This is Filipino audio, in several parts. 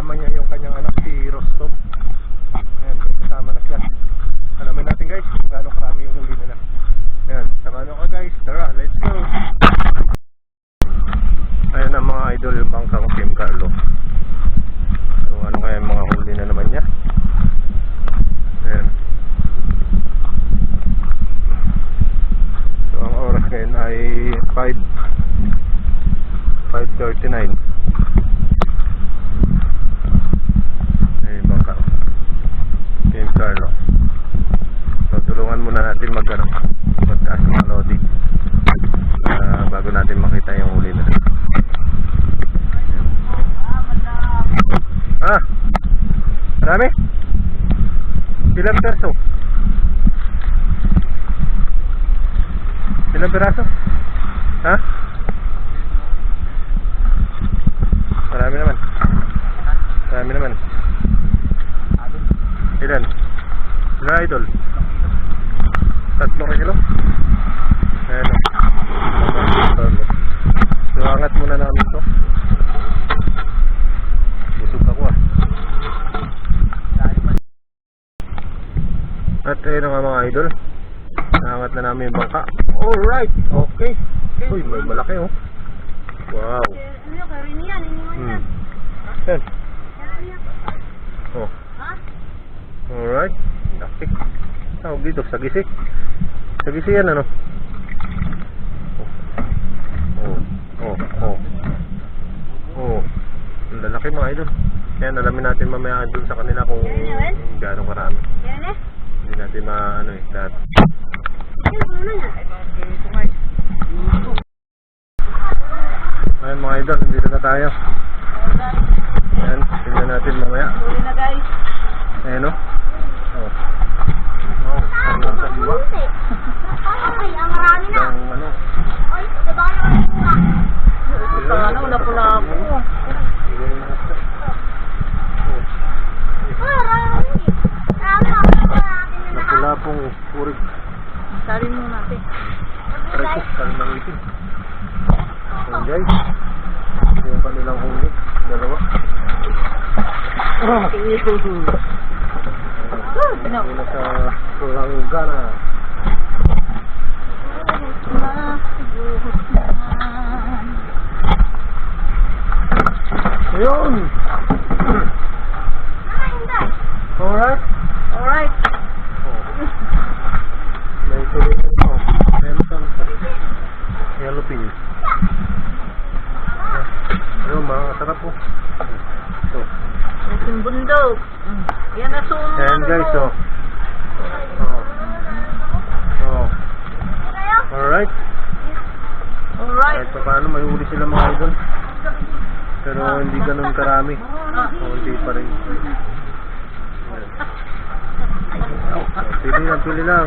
kasama niya yung kanyang anak si Rostom ayan may kasama na siya. Alamin natin guys kung gaano karami yung huli nila. Ayan samahan nyo ka guys. Tara let's go! Ayan ang mga idol bangkang Kim Carlo. So ano kaya yung mga huli na naman niya? Ayan. So ang oras ngayon ay 5 5.39 Perso? Ilang piraso? Ha? Marami naman. Marami naman. Ilan? Ilan idol? At ayun nga mga idol. Nangangat na namin yung bangka. Alright! Okay. Uy, may malaki oh. Wow. Ano yung karini yan? Hmm. yan. Yan. Yan yan. Oh. Alright. Laki. Tawag dito, sagisi. Sagisi yan ano? Oh. Oh. Oh. Oh. Ang lalaki mga idol. Kaya alamin natin mamaya dun sa kanila kung gaano karami. Yan eh. Natin maano eh. Lahat. Ayan mga idol, dito na tayo. Ayan, tingnan natin mamaya. Huli na guys. Ayan o. Oh. Oh, ano sa diwa? Ay, ang marami na. Ang ano. Ay, diba na ang bunga? Sana, una pula ako. Ah, marami. Marami ako na natin na lahat. Napula pong purig. Salin mo natin. Presos, kami ng itin. Ayan guys. Ito yung kanilang huli. Dalawa. Oh. Ano? Na sa Langgana. Ayun! Alright. Alright. Oh. May tuloy na ito. Nelson. Yellow pin. Ayun, mga sarap po. Ito. Yan na sumo. Ayan guys, oh. Oh. Oh. Alright. Alright. Kahit pa paano, may huli sila mga idol. Pero hindi ganun karami. Oh, hindi pa rin. Oh, pili lang, pili lang.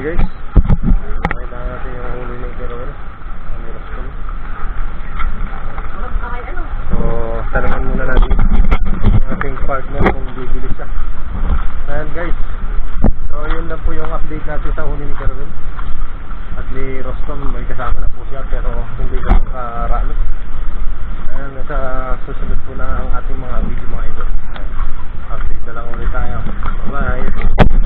Ayan guys. Kailangan natin yung huli ng Keroro. Ang ano? So, tanungan muna natin yung ating partner kung bibili siya. Ayan guys. So, yun lang po yung update natin sa huli ni Kerwin. At ni Rostom, may kasama na po siya pero hindi ka karami. Ayan, nasa susunod po na ang ating mga video mga idol. Ayan. Update na lang ulit tayo. Bye!